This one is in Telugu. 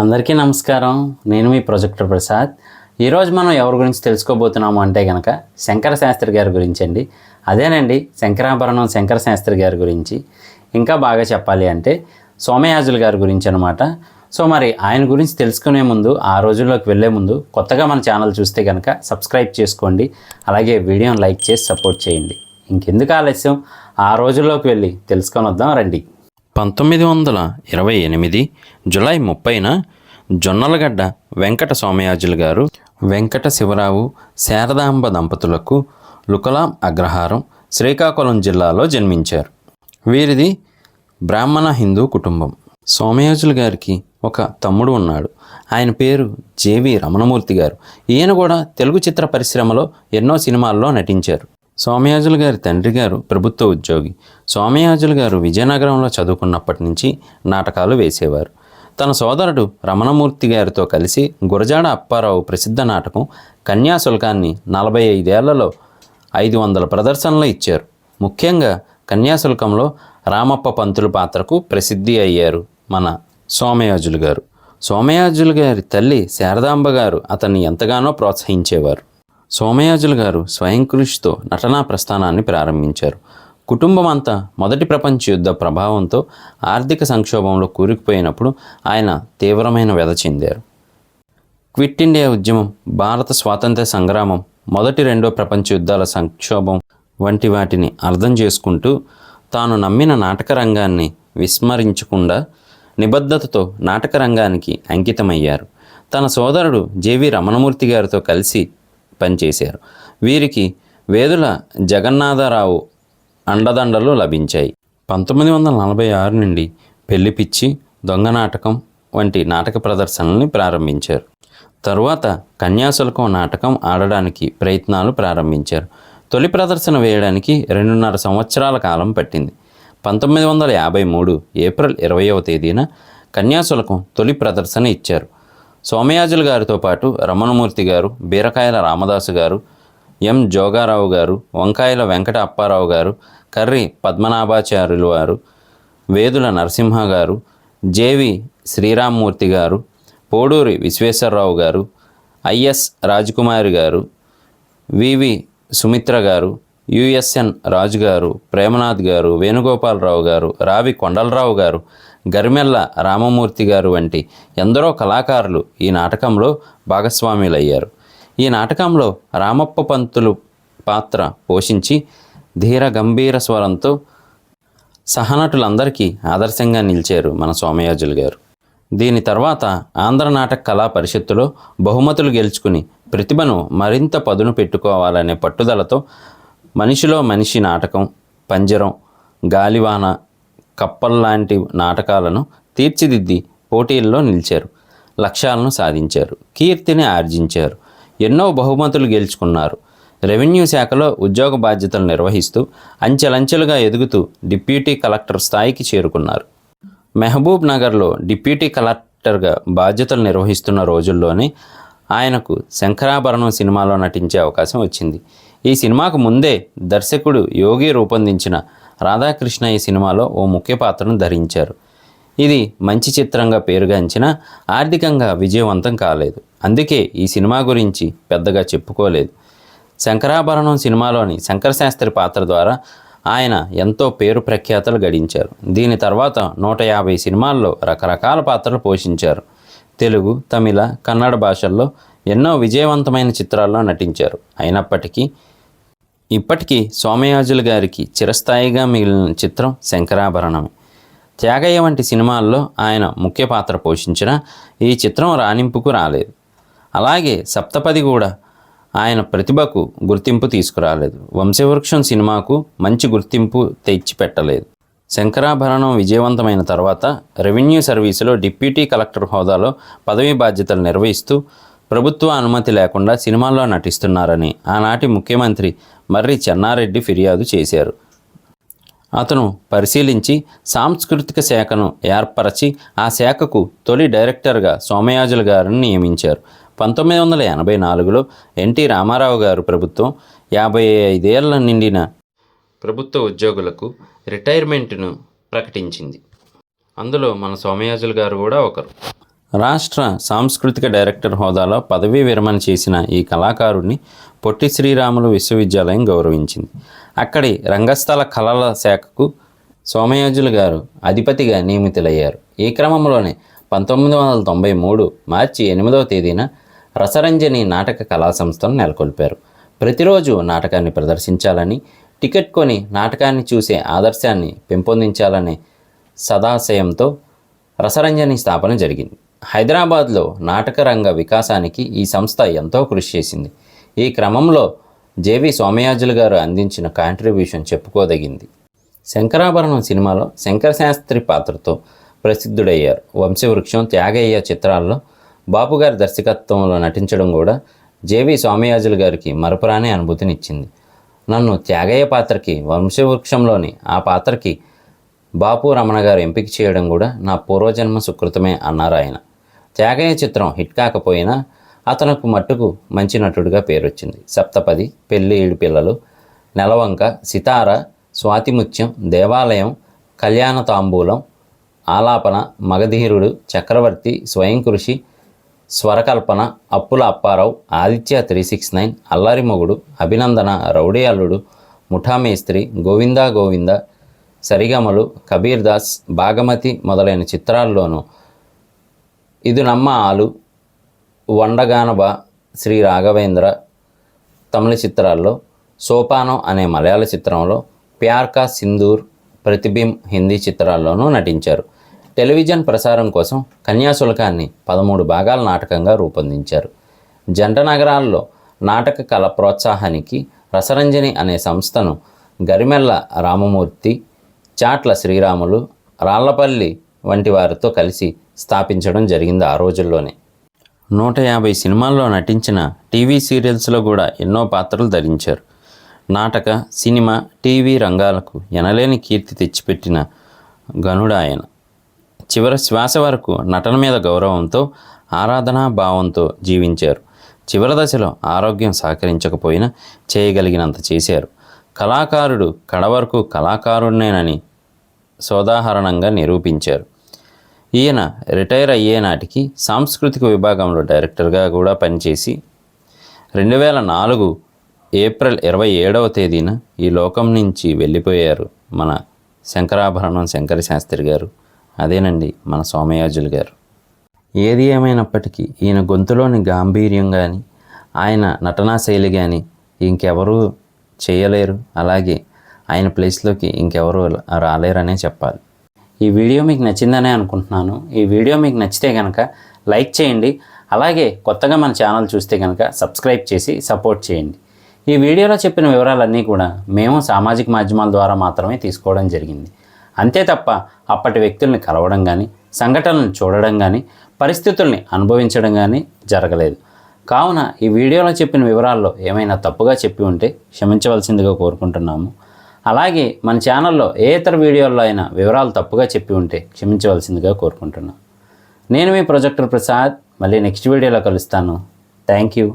అందరికీ నమస్కారం. నేను మీ ప్రొజెక్టర్ ప్రసాద్. ఈరోజు మనం ఎవరి గురించి తెలుసుకోబోతున్నాము అంటే కనుక శంకర శాస్త్రి గారి గురించి అండి అదేనండి శంకరాభరణం శంకర శాస్త్రి గారి గురించి. ఇంకా బాగా చెప్పాలి అంటే సోమయాజుల గారి గురించి అనమాట సో మరి ఆయన గురించి తెలుసుకునే ముందు ఆ రోజుల్లోకి వెళ్ళే ముందు కొత్తగా మన ఛానల్ చూస్తే కనుక సబ్స్క్రైబ్ చేసుకోండి. అలాగే వీడియోని లైక్ చేసి సపోర్ట్ చేయండి. ఇంకెందుకు ఆలస్యం? ఆ రోజుల్లోకి వెళ్ళి తెలుసుకొని వద్దాం రండి. పంతొమ్మిది వందల ఇరవై ఎనిమిది జులై ముప్పైన జొన్నలగడ్డ వెంకట సోమయాజులు గారు వెంకట శివరావు శారదాంబ దంపతులకు లుకలాం అగ్రహారం శ్రీకాకుళం జిల్లాలో జన్మించారు. వీరిది బ్రాహ్మణ హిందూ కుటుంబం. సోమయాజులు గారికి ఒక తమ్ముడు ఉన్నాడు. ఆయన పేరు జేవి రమణమూర్తి గారు. ఈయన కూడా తెలుగు చిత్ర పరిశ్రమలో ఎన్నో సినిమాల్లో నటించారు. సోమయాజులు గారి తండ్రి గారు ప్రభుత్వ ఉద్యోగి. సోమయాజుల గారు విజయనగరంలో చదువుకున్నప్పటి నుంచి నాటకాలు వేసేవారు. తన సోదరుడు రమణమూర్తి గారితో కలిసి గురజాడ అప్పారావు ప్రసిద్ధ నాటకం కన్యాశుల్కాన్ని నలభై ఐదేళ్ళలో ఐదు వందల ప్రదర్శనలు ఇచ్చారు. ముఖ్యంగా కన్యాశుల్కంలో రామప్ప పంతుల పాత్రకు ప్రసిద్ధి అయ్యారు మన సోమయాజులు గారు. సోమయాజులు గారి తల్లి శారదాంబ గారు అతన్ని ఎంతగానో ప్రోత్సహించేవారు. సోమయాజులు గారు స్వయం కృషితో నటనా ప్రస్థానాన్ని ప్రారంభించారు. కుటుంబం అంతా మొదటి ప్రపంచ యుద్ధ ప్రభావంతో ఆర్థిక సంక్షోభంలో కూరుకుపోయినప్పుడు ఆయన తీవ్రమైన వ్యధ చెందారు. క్విట్ ఇండియా ఉద్యమం భారత స్వాతంత్ర సంగ్రామం మొదటి రెండో ప్రపంచ యుద్ధాల సంక్షోభం వంటి వాటిని అర్థం చేసుకుంటూ తాను నమ్మిన నాటక రంగాన్ని విస్మరించకుండా నిబద్ధతతో నాటక రంగానికి అంకితమయ్యారు. తన సోదరుడు జేవి రమణమూర్తి గారితో కలిసి పనిచేశారు. వీరికి వేదుల జగన్నాథరావు అండదండలు లభించాయి. పంతొమ్మిది వందల నలభై ఆరు నుండి పెళ్ళి పిచ్చి దొంగ నాటకం వంటి నాటక ప్రదర్శనల్ని ప్రారంభించారు. తరువాత కన్యాశుల్కం నాటకం ఆడడానికి ప్రయత్నాలు ప్రారంభించారు. తొలి ప్రదర్శన వేయడానికి రెండున్నర సంవత్సరాల కాలం పట్టింది. పంతొమ్మిది వందల యాభై మూడు ఏప్రిల్ ఇరవయవ తేదీన కన్యాశుల్కం తొలి ప్రదర్శన ఇచ్చారు. సోమయాజులు గారితో పాటు రమణమూర్తి గారు బీరకాయల రామదాసు గారు ఎం. జోగారావు గారు వంకాయల వెంకట అప్పారావు గారు కర్రి పద్మనాభాచార్యులు వారు వేదుల నరసింహ గారు జేవి శ్రీరామ్మూర్తి గారు పోడూరి విశ్వేశ్వరరావు గారు ఐఎస్ రాజకుమారి గారు వివి సుమిత్ర గారు యుఎస్ఎన్ రాజు గారు ప్రేమనాథ్ గారు వేణుగోపాలరావు గారు రావి కొండలరావు గారు గరిమెల్ల రామమూర్తి గారు వంటి ఎందరో కళాకారులు ఈ నాటకంలో భాగస్వాములయ్యారు. ఈ నాటకంలో రామప్ప పంతులు పాత్ర పోషించి ధీర గంభీర స్వరంతో సహనటులందరికీ ఆదర్శంగా నిలిచారు మన సోమయాజులు గారు. దీని తర్వాత ఆంధ్ర నాటక కళా పరిషత్తులో బహుమతులు గెలుచుకుని ప్రతిభను మరింత పదును పెట్టుకోవాలనే పట్టుదలతో మనిషిలో మనిషి నాటకం పంజరం గాలివాన కప్పల్లాంటి నాటకాలను తీర్చిదిద్ది పోటీల్లో నిలిచారు. లక్ష్యాలను సాధించారు. కీర్తిని ఆర్జించారు. ఎన్నో బహుమతులు గెలుచుకున్నారు. రెవెన్యూ శాఖలో ఉద్యోగ బాధ్యతలు నిర్వహిస్తూ అంచెలంచెలుగా ఎదుగుతూ డిప్యూటీ కలెక్టర్ స్థాయికి చేరుకున్నారు. మెహబూబ్ నగర్లో డిప్యూటీ కలెక్టర్గా బాధ్యతలు నిర్వహిస్తున్న రోజుల్లోనే ఆయనకు శంకరాభరణం సినిమాలో నటించే అవకాశం వచ్చింది. ఈ సినిమాకు ముందే దర్శకుడు యోగి రూపొందించిన రాధాకృష్ణ ఈ సినిమాలో ఓ ముఖ్య పాత్రను ధరించారు. ఇది మంచి చిత్రంగా పేరుగాంచిన ఆర్థికంగా విజయవంతం కాలేదు. అందుకే ఈ సినిమా గురించి పెద్దగా చెప్పుకోలేదు. శంకరాభరణం సినిమాలోని శంకరశాస్త్రి పాత్ర ద్వారా ఆయన ఎంతో పేరు ప్రఖ్యాతలు గడించారు. దీని తర్వాత నూట యాభై సినిమాల్లో రకరకాల పాత్రలు పోషించారు. తెలుగు తమిళ కన్నడ భాషల్లో ఎన్నో విజయవంతమైన చిత్రాల్లో నటించారు. అయినప్పటికీ ఇప్పటికీ సోమయాజులు గారికి చిరస్థాయిగా మిగిలిన చిత్రం శంకరాభరణమే త్యాగయ్య వంటి సినిమాల్లో ఆయన ముఖ్య పాత్ర పోషించిన ఈ చిత్రం రాణింపుకు రాలేదు. అలాగే సప్తపది కూడా ఆయన ప్రతిభకు గుర్తింపు తీసుకురాలేదు. వంశవృక్షం సినిమాకు మంచి గుర్తింపు తెచ్చిపెట్టలేదు. శంకరాభరణం విజయవంతమైన తర్వాత రెవెన్యూ సర్వీసులో డిప్యూటీ కలెక్టర్ హోదాలో పదవీ బాధ్యతలు నిర్వహిస్తూ ప్రభుత్వ అనుమతి లేకుండా సినిమాల్లో నటిస్తున్నారని ఆనాటి ముఖ్యమంత్రి మర్రి చెన్నారెడ్డి ఫిర్యాదు చేశారు. అతను పరిశీలించి సాంస్కృతిక శాఖను ఏర్పరచి ఆ శాఖకు తొలి డైరెక్టర్గా సోమయాజుల గారిని నియమించారు. పంతొమ్మిది వందల ఎనభై నాలుగులో ఎన్టీ రామారావు గారు ప్రభుత్వం యాభై ఐదేళ్ళ నిండిన ప్రభుత్వ ఉద్యోగులకు రిటైర్మెంట్ను ప్రకటించింది. అందులో మన సోమయాజులు గారు కూడా ఒకరు. రాష్ట్ర సాంస్కృతిక డైరెక్టర్ హోదాలో పదవీ విరమణ చేసిన ఈ కళాకారుడిని పొట్టి శ్రీరాములు విశ్వవిద్యాలయం గౌరవించింది. అక్కడి రంగస్థల కళల శాఖకు సోమయాజులు గారు అధిపతిగా నియమితులయ్యారు. ఈ క్రమంలోనే పంతొమ్మిది వందల తొంభై మూడు మార్చి ఎనిమిదవ తేదీన రసరంజని నాటక కళా సంస్థను నెలకొల్పారు. ప్రతిరోజు నాటకాన్ని ప్రదర్శించాలని టికెట్ కొని నాటకాన్ని చూసే ఆదర్శాన్ని పెంపొందించాలనే సదాశయంతో రసరంజని స్థాపన జరిగింది. హైదరాబాద్లో నాటక రంగ వికాసానికి ఈ సంస్థ ఎంతో కృషి చేసింది. ఈ క్రమంలో జేవి సోమయాజులు గారు అందించిన కాంట్రిబ్యూషన్ చెప్పుకోదగింది. శంకరాభరణం సినిమాలో శంకర శాస్త్రి పాత్రతో ప్రసిద్ధుడయ్యారు. వంశవృక్షం త్యాగయ్య చిత్రాల్లో బాపు గారి దర్శకత్వంలో నటించడం కూడా జేవి సోమయాజులు గారికి మరపురాని అనుభూతినిచ్చింది. నన్ను త్యాగయ్య పాత్రకి వంశవృక్షంలోని ఆ పాత్రకి బాపు రమణ గారు ఎంపిక చేయడం కూడా నా పూర్వజన్మ సుకృతమే అన్నారు ఆయన. త్యాగయ్య చిత్రం హిట్ కాకపోయినా అతనుకు మట్టుకు మంచి నటుడిగా పేరొచ్చింది. సప్తపది పెళ్ళి ఏడు పిల్లలు నెలవంక సితార స్వాతిముత్యం దేవాలయం కళ్యాణ తాంబూలం ఆలాపన మగధీరుడు చక్రవర్తి స్వయం Krushi స్వరకల్పన Appula Apparao Aditya three six nine Allari Mogudu Abhinandana rowdy అల్లుడు ముఠామేస్త్రి గోవిందా గోవింద సరిగమలు కబీర్ దాస్ భాగమతి మొదలైన చిత్రాల్లోనూ ఇది నమ్మ ఆలు వండగానబ శ్రీ రాఘవేంద్ర తమిళ చిత్రాల్లో సోపానం అనే మలయాళ చిత్రంలో ప్యార్కా సింధూర్ ప్రతిబింబ్ హిందీ చిత్రాల్లోనూ నటించారు. టెలివిజన్ ప్రసారం కోసం కన్యాశుల్కాన్ని పదమూడు భాగాల నాటకంగా రూపొందించారు. జంట నగరాల్లో నాటక కళ ప్రోత్సాహానికి రసరంజని అనే సంస్థను గరిమెల్ల రామమూర్తి చాట్ల శ్రీరాములు రాళ్ళపల్లి వంటి వారితో కలిసి స్థాపించడం జరిగింది ఆ రోజుల్లోనే. నూట యాభై సినిమాల్లో నటించిన టీవీ సీరియల్స్లో కూడా ఎన్నో పాత్రలు ధరించారు. నాటక సినిమా టీవీ రంగాలకు ఎనలేని కీర్తి తెచ్చిపెట్టిన గనుడు ఆయన. చివరి శ్వాస వరకు నటన మీద గౌరవంతో ఆరాధనా భావంతో జీవించారు. చివరి దశలో ఆరోగ్యం సహకరించకపోయినా చేయగలిగినంత చేశారు. కళాకారుడు కడవరకు కళాకారుడినేనని సోదాహరణంగా నిరూపించారు. ఈయన రిటైర్ అయ్యే నాటికి సాంస్కృతిక విభాగంలో డైరెక్టర్గా కూడా పనిచేసి రెండు వేల నాలుగు ఏప్రిల్ ఇరవై ఏడవ తేదీన ఈ లోకం నుంచి వెళ్ళిపోయారు మన శంకరాభరణం శంకర శాస్త్రి గారు. అదేనండి మన సోమయాజులు గారు. ఏది ఏమైనప్పటికీ ఈయన గొంతులోని గాంభీర్యం కానీ ఆయన నటనా శైలి కానీ ఇంకెవరూ చేయలేరు. అలాగే ఆయన ప్లేస్లోకి ఇంకెవరూ రాలేరనే చెప్పాలి. ఈ వీడియో మీకు నచ్చిందనే అనుకుంటున్నాను. ఈ వీడియో మీకు నచ్చితే కనుక లైక్ చేయండి. అలాగే కొత్తగా మన ఛానల్ చూస్తే కనుక సబ్స్క్రైబ్ చేసి సపోర్ట్ చేయండి. ఈ వీడియోలో చెప్పిన వివరాలన్నీ కూడా మేము సామాజిక మాధ్యమాల ద్వారా మాత్రమే తీసుకోవడం జరిగింది. అంతే తప్ప అప్పటి వ్యక్తుల్ని కలవడం కానీ సంఘటనలను చూడడం కానీ పరిస్థితుల్ని అనుభవించడం కానీ జరగలేదు. కావున ఈ వీడియోలో చెప్పిన వివరాల్లో ఏమైనా తప్పుగా చెప్పి ఉంటే క్షమించవలసిందిగా కోరుకుంటున్నాము. అలాగే మన ఛానల్లో ఏ ఇతర వీడియోల్లో అయినా వివరాలు తప్పుగా చెప్పి ఉంటే క్షమించవలసిందిగా కోరుకుంటున్నాను నేను మీ ప్రొజెక్టర్ ప్రసాద్. మళ్ళీ నెక్స్ట్ వీడియోలో కలుస్తాను. Thank you.